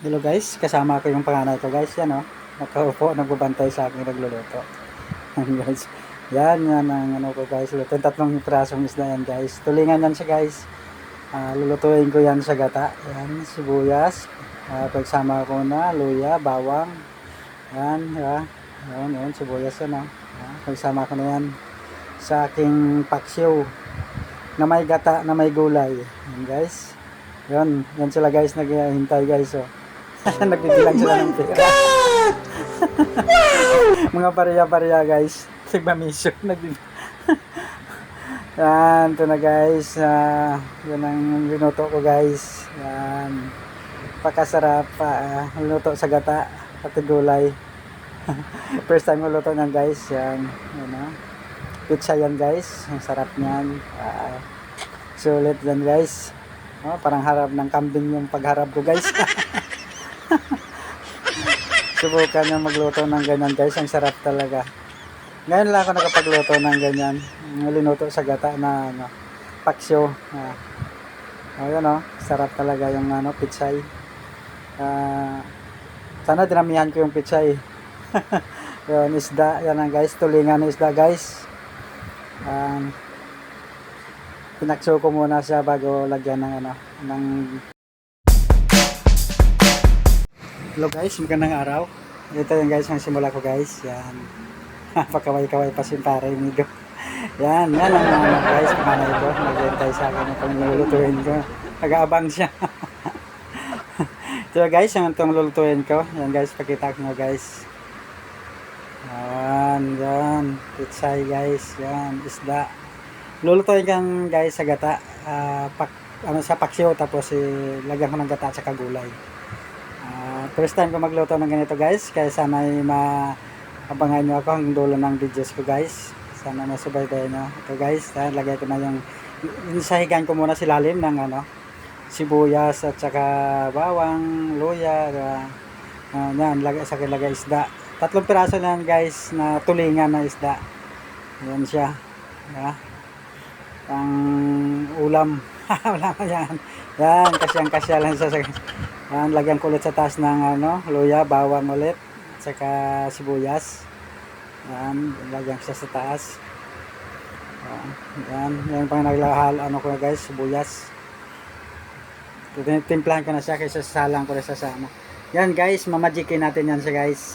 Hello guys, kasama ko yung panganay ko guys. Yan oh. Nakaupo, nagbabantay sa akin nagluluto. Yan guys. Yan, yan ang ano ko guys. Luto. Tatlong pirasong isda yan guys. Tulingan yan siya guys. Ah, lulutuin ko yan sa gata. Yan, sibuyas. Ah, pagsama ko na, luya, bawang. Yan, ya. Yan, yan, sibuyas yan oh. Ah, pagsama ko na yan sa aking paksiw na may gata, na may gulay. Yan guys. Yan, yan sila guys naghihintay guys oh. Nagbibilang sila ng pera. Mga pariya-pariya guys. Sigma mission. Nagbibilang. Yan, ito na guys. Ah, yan ang linuto ko guys. Yan. Pakasarap pa. ah, linuto sa gata. Pati gulay. First time ko luto niyan guys. Yan. Yan ah. Pizza yan guys. Ang sarap niyan. Ah, sulit yan guys. Oh, parang harap ng kambing yung pagharap ko guys. Subukan nyo magluto ng ganyan guys. Ang sarap talaga. Ngayon lang ako nakapagluto ng ganyan. Linuto sa gata na ano, paksyo. Ah. Oh, yun oh. Sarap talaga yung ano, pitsay. Ah, sana dinamihan ko yung pitsay. yun, isda. Yan ang guys. Tulingan ng isda guys. Um, pinakso ko muna siya bago lagyan ng ano, ng Hello guys, magandang araw. Ito yung guys ang simula ko guys. Yan. Pakaway-kaway pa si pare Migo. Yan, yan ang mga guys, kamanay ko. Naghihintay sa akin itong lulutuin ko. Nag-aabang siya. Ito guys, yung itong lulutuin ko. Yan guys, pakita ko nga guys. Yan, yan. Pitsay guys. Yan, isda. Lulutuin kang guys sa gata. Ah, pak, ano sa paksiw tapos eh, lagyan ko ng gata at saka gulay. First time ko magluto ng ganito guys, kaya sana ay maabangan nyo ako hanggang dulo ng videos ko guys. Sana masubaybayan nyo. Ito guys, ah, lagay ko na yung, isahigan ko muna silalim ng ano, sibuyas at saka bawang, luya, uh, yan, lagay, sa lagay isda. Tatlong piraso na yan guys na tulingan na isda. Yan siya. Yeah. Ang ulam. Wala pa yan. Yan, kasyang kasya lang siya sa yan, lagyan ko ulit sa taas ng ano, luya, bawang ulit, saka sibuyas. Yan, lagyan ko siya sa taas. Yan, yan, yan pang naglahal, ano ko na guys, sibuyas. Timplahan ko na siya kaysa salang ko na sa sama. Yan guys, mamajikin natin yan siya guys.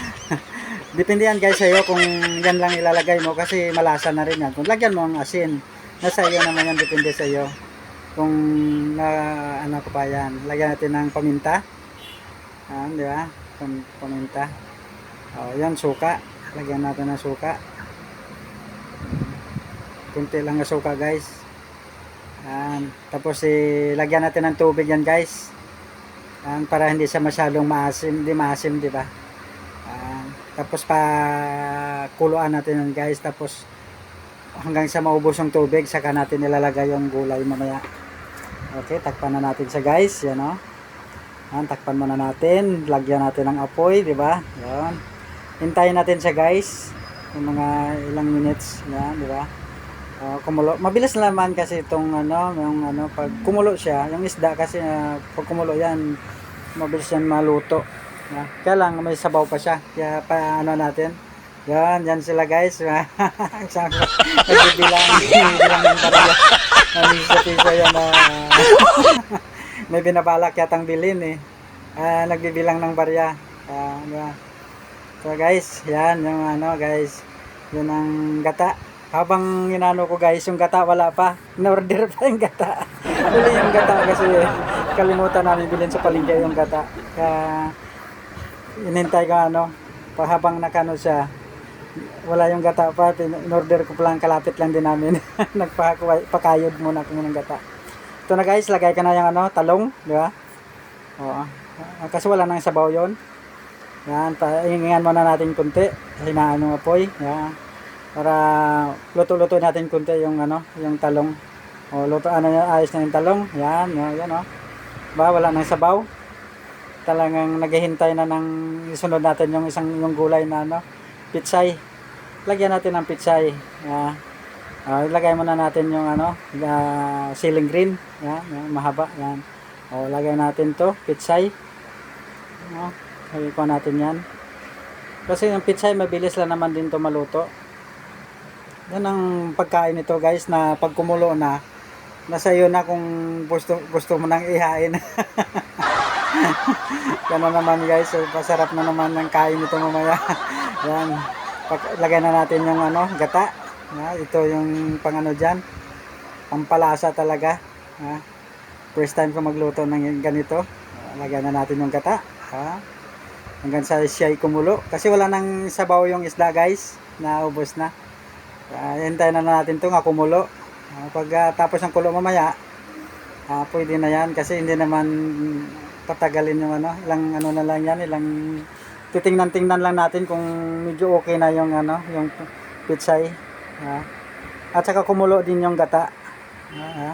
Depende yan guys sa'yo kung yan lang ilalagay mo kasi malasa na rin yan. Kung lagyan mo ang asin, nasa iyo naman yan, depende sa'yo kung na ano ko pa yan? Lagyan natin ng paminta. Ah, di ba? Pam, paminta. Oh, yan suka. Lagyan natin ng suka. Kunti lang na suka guys. Yan. tapos eh, lagyan natin ng tubig yan guys. Yan, para hindi siya masyadong maasim hindi maasim di ba? Tapos pa kuluan natin yan guys. Tapos hanggang sa maubos yung tubig saka natin nilalagay yung gulay mamaya Okay, takpan na natin siya guys. Yan o. Yan, takpan muna natin. Lagyan natin ng apoy, di ba? Yan. Hintayin natin siya guys. Yung mga ilang minutes. Yan, di ba? Uh, kumulo. Mabilis na naman kasi itong ano, yung ano, pag kumulo siya, yung isda kasi uh, pag kumulo yan, mabilis yan maluto. Yeah. Kaya lang may sabaw pa siya. Kaya pa ano natin. Yan, yan sila guys. Nagbibilang, nagbibilang ng barila. Nanisipisa yan na may binabalak yatang bilhin eh. Ah, nagbibilang ng barya. Ah, ano So guys, yan yung ano guys. Yun ang gata. Habang inano ko guys, yung gata wala pa. In-order pa yung gata. Bili yung gata kasi kalimutan namin bilhin sa palengke yung gata. Kaya inintay ko ano, pa habang nakano siya, wala yung gata pa, in-order ko lang, kalapit lang din namin. Nagpakayod muna ko ng gata. Ito na guys, lagay ka na yung ano, talong, di ba? Oo. Ah, Kasi wala nang sabaw yon. Yan, pahingan muna natin kunti. Hinaan ng apoy. Yan. Para luto-luto natin kunti yung ano, yung talong. O, luto, ano, ayos na yung talong. Yan, yan, yan o. Ba, wala nang sabaw. Talagang naghihintay na ng isunod natin yung isang yung gulay na ano, pitsay. Lagyan natin ng pitsay. Yeah. Uh, ilagay muna natin yung ano, uh, ceiling green. Yan, yan, mahaba. Yan. O, lagay natin to, pitsay. O, lagay natin yan. Kasi yung pitsay, mabilis lang naman din to maluto. Yan ang pagkain nito guys, na pag kumulo na, nasa iyo na kung gusto, gusto mo nang ihain. Gano'n naman guys, so, pasarap na naman ng kain nito mamaya. yan, lagay na natin yung ano, gata. Ha, ito yung pangano dyan, pampalasa talaga. Ha? First time ko magluto ng ganito. Lagyan na natin yung gata. Ha? Hanggang sa siya kumulo. Kasi wala nang sabaw yung isda guys. Naubos na. Uh, hintayin na natin ito nga kumulo. Ah, pag ah, tapos ng kulo mamaya, ah, pwede na yan. Kasi hindi naman patagalin yung ano. Ilang ano na lang yan. Ilang titingnan-tingnan lang natin kung medyo okay na yung ano, yung pitsay. Ha? At saka kumulo din yung gata. Ha?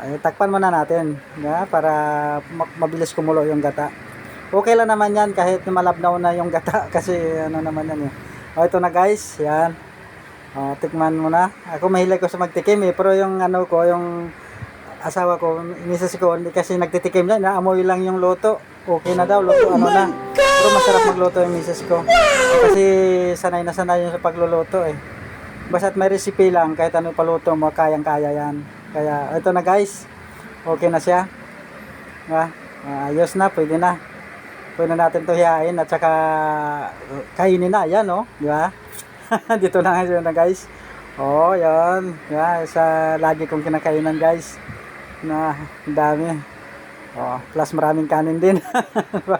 Ay, takpan muna natin ya, para ma- mabilis kumulo yung gata. Okay lang naman yan kahit malabnaw na yung gata kasi ano naman yan eh. O ito na guys, yan. O, tikman mo na. Ako mahilig ko sa magtikim eh, pero yung ano ko, yung asawa ko, misis ko, kasi nagtitikim na, naamoy lang yung luto. Okay na daw, luto ano na. Pero masarap magluto yung misis ko. Kasi sanay na sanay yun sa pagluluto eh. Basta't may recipe lang, kahit ano paluto mo, kayang-kaya yan. Kaya ito na guys. Okay na siya. Ah, ayos na, pwede na. Pwede na natin to hiyain at saka uh, kainin na. Yan oh, di ba? Dito na nga siya na guys. Oh, yan. Yan, sa lagi kong kinakainan guys. Na, dami. Oh, plus maraming kanin din.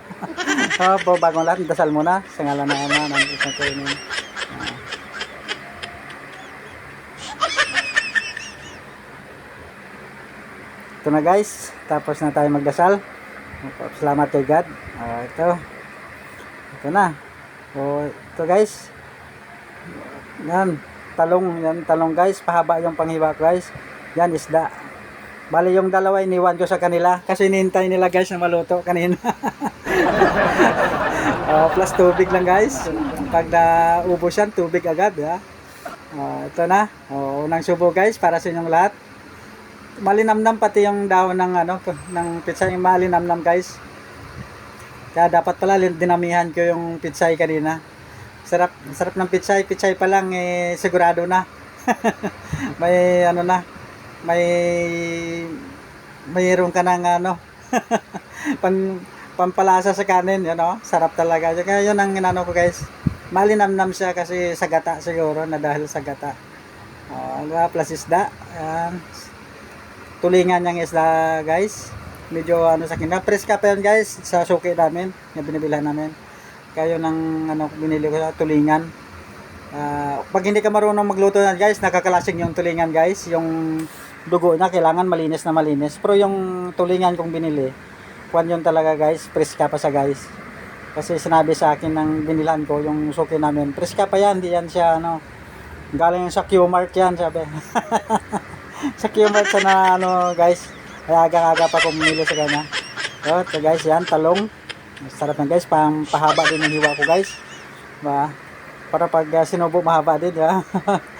oh, po, bagong lahat, dasal muna. Sa ngalan na ama, nandito sa kainin. Ito na guys, tapos na tayo magdasal. Salamat kay God. Oh, ito. Ito na. Oh, ito guys. Yan, talong, yan talong guys, pahaba yung panghiwa guys. Yan isda. Bali yung dalawa iniwan ko sa kanila kasi hinihintay nila guys na maluto kanina. oh, plus tubig lang guys. Pag naubos yan, tubig agad. Ha? Oh, ito na. Oh, unang subo guys para sa inyong lahat malinamnam pati yung daon ng ano ng pizza yung malinamnam guys kaya dapat pala dinamihan ko yung pitsay kanina sarap sarap ng pitsay pitsay pa lang eh sigurado na may ano na may mayroon ka ng ano pan pampalasa sa kanin yun know? sarap talaga. Kaya yun ang inano ko guys. Malinamnam siya kasi sa gata siguro na dahil sa gata. Oh, ba, plus isda. Ayan. Tulingan niyang isda guys. Medyo ano sa akin na press ka pa yun guys sa suki namin yung binibilhan namin. Kayo ng ano binili ko sa tulingan. Ah, pag hindi ka marunong magluto yan guys nakakalasing yung tulingan guys. Yung dugo na kailangan malinis na malinis. Pero yung tulingan kong binili kwan yun talaga guys. Press ka pa sa guys. Kasi sinabi sa akin ng binilhan ko yung suki namin press ka pa yan hindi yan siya ano galing sa Q-Mart yan sabi. Sa Qmart na ano guys. Kaya aga-aga pa kung bumili sa kanya. So, ito guys yan talong. Sarap na guys. Pang pahaba din yung hiwa ko guys. Ba para pag uh, sinubo mahaba din ha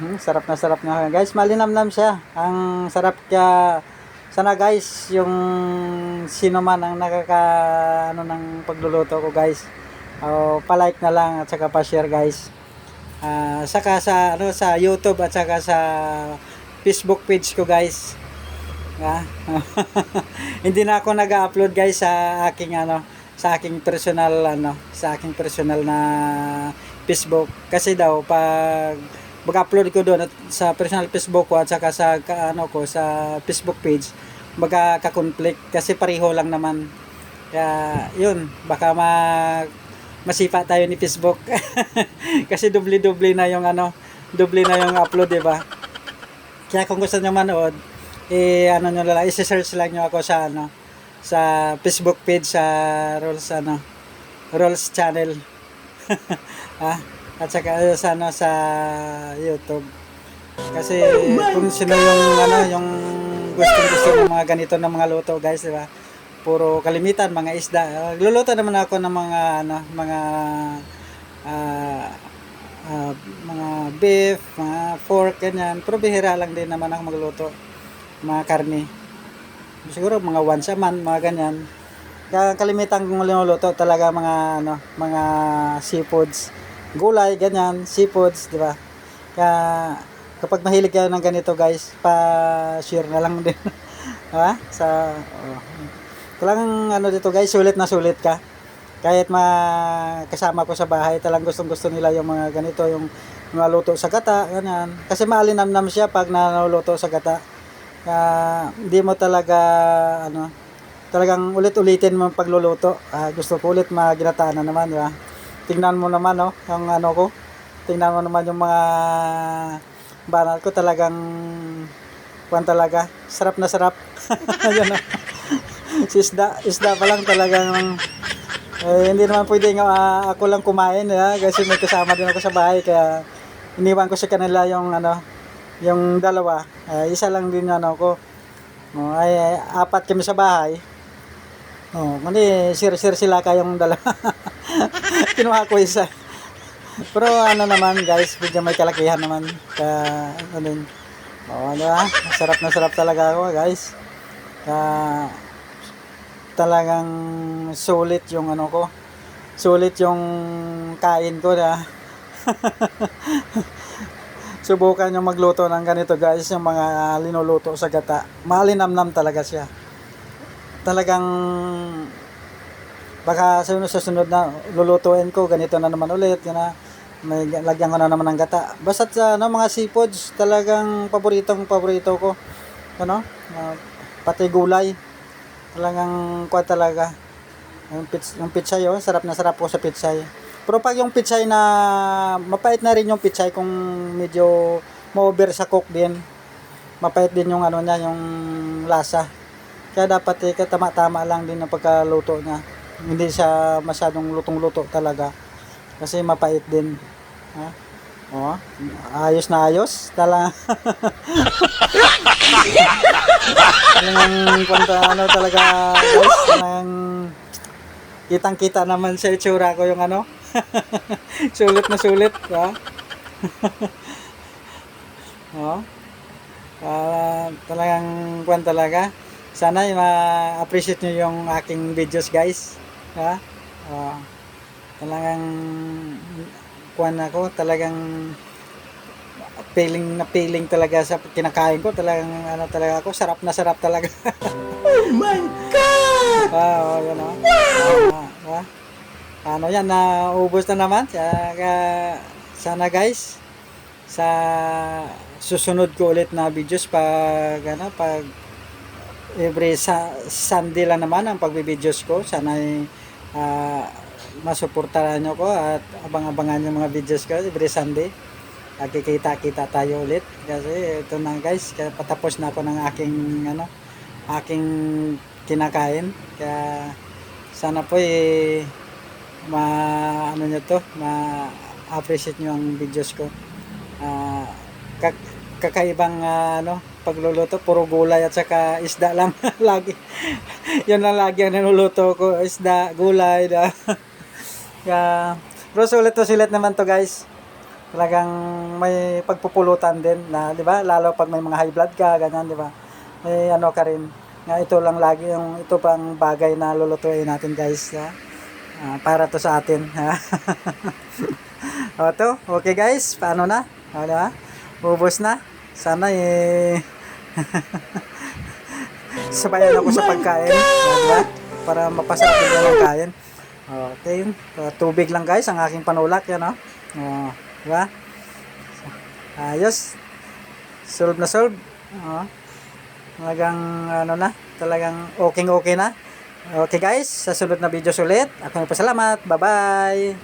hmm, sarap na sarap na guys malinamnam siya. Ang sarap kaya sana guys yung sino man ang nakaka ano ng pagluluto ko guys. Uh, palike na lang at saka pa-share guys. Ah, saka sa ano sa YouTube at saka sa Facebook page ko guys. Ah. Hindi na ako nag-upload guys sa aking ano sa aking personal ano sa aking personal na Facebook. Kasi daw pag mag-upload ko doon at sa personal Facebook ko at saka sa ka- ano ko sa Facebook page magka-conflict kasi pareho lang naman. Kaya yun, baka mag masipa tayo ni Facebook. Kasi doble-doble na yung ano, doble na yung upload, 'di ba? Kaya kung gusto niyo manood, eh ano niyo lang, i-search lang niyo ako sa ano, sa Facebook page sa Rolls ano, Rolls channel. ah, at saka eh, sa ano sa YouTube. Kasi kung sino yung ano, yung gustong gusto ng mga ganito ng mga luto, guys, 'di ba? puro kalimitan mga isda. Uh, luluto naman ako ng mga ano, mga ah, ah, mga beef, mga pork ganyan. Pero bihira lang din naman ako magluto mga karne. siguro mga once a month, mga ganyan. Kaya kalimitan kong linuluto talaga mga ano, mga seafoods. Gulay, ganyan, seafoods, di ba? Kaya kapag mahilig kayo ng ganito guys, pa-share na lang din. ha? Sa oh. Talagang ano dito guys, sulit na sulit ka. Kahit ma kasama ko sa bahay, talagang gustong gusto nila yung mga ganito, yung mga luto sa gata, ganyan. Kasi maalinamnam siya pag naluluto sa gata. Kaya hindi mo talaga ano, talagang ulit-ulitin mo pagluluto. Ah, gusto ko ulit maginataan na naman, di ba? Tingnan mo naman, no, yung ano ko. Tingnan mo naman yung mga banat ko talagang kuwan talaga. Sarap na sarap. Yan, no? isda, isda pa lang talagang eh, hindi naman pwede nga ah, ako lang kumain ha? kasi may kasama din ako sa bahay kaya iniwan ko sa kanila yung ano yung dalawa Ah, isa lang din ano ko ay, ay, apat kami sa bahay oh kundi sir-sir sila kayong dalawa. Kinuha ko isa. Pero ano naman guys medyo may kalakihan naman kaya ano din oh, ano, ah, sarap na sarap talaga ako guys. Kaya talagang sulit yung ano ko. Sulit yung kain ko na subukan yung magluto ng ganito guys yung mga linuluto sa gata. Malinamnam talaga siya talagang baka sa sunod, sa sunod na lulutuin ko ganito na naman ulit yun na. May lagyan ko na naman ng gata. Basta sa ano, mga seafoods talagang paboritong paborito ko. Ano? Ah, pati gulay. Talagang kuha talaga. Yung, pits, yung pitsay oh, sarap na sarap po sa pitsay. Pero pag yung pitsay na mapait na rin yung pitsay kung medyo ma-over sa cook din. Mapait din yung ano niya yung lasa kaya dapat eh, tama-tama lang din ang pagkaluto niya hindi siya masyadong lutong-luto talaga kasi mapait din ha? Oh, ayos na ayos talaga Talagang kwanta ano talaga guys, talagang kitang kita naman sa itsura ko yung ano. sulit na sulit, ha? oh. Ah, talagang kwan talaga. Sana ma-appreciate nyo yung aking videos guys. Ha? Oh. Talagang kwan ako, talagang feeling na feeling talaga sa kinakain ko talagang ano talaga ako sarap na sarap talaga Oh my God! wow yan o wow. ah, ano yan naubos na naman Saka, sana guys sa susunod ko ulit na videos pag ano pag every sa Sunday lang naman ang pagbibidyo's ko sana ay ah, masuportahan nyo ko at abang-abangan yung mga videos ko every Sunday Nagkikita-kita tayo ulit kasi ito na guys, kaya patapos na ako ng aking ano, aking kinakain. Kaya sana po eh ma ano nyo to, ma appreciate nyo ang videos ko. Ah, kak- kakaibang ah, ano, pagluluto, puro gulay at saka isda lang lagi. Yun lang lagi ang niluluto ko, isda, gulay. Da. Kaya, pero sulit to sulit naman to guys talagang may pagpupulutan din na 'di ba lalo pag may mga high blood ka ganyan 'di ba may ano ka rin nga ito lang lagi yung ito pang bagay na lulutuin natin guys ha? Ah, para to sa atin o to okay guys paano na o, di ba? ubos na sana eh sabayan ako sa pagkain di ba para mapasarap din ang kain okay Uh, tubig lang guys ang aking panulak yan o oh. Diba? Ayos. Solve na solve. Oo. Talagang ano na, talagang okay okay na. Okay guys, sa sunod na videos ulit. Ako na pasalamat. Bye-bye.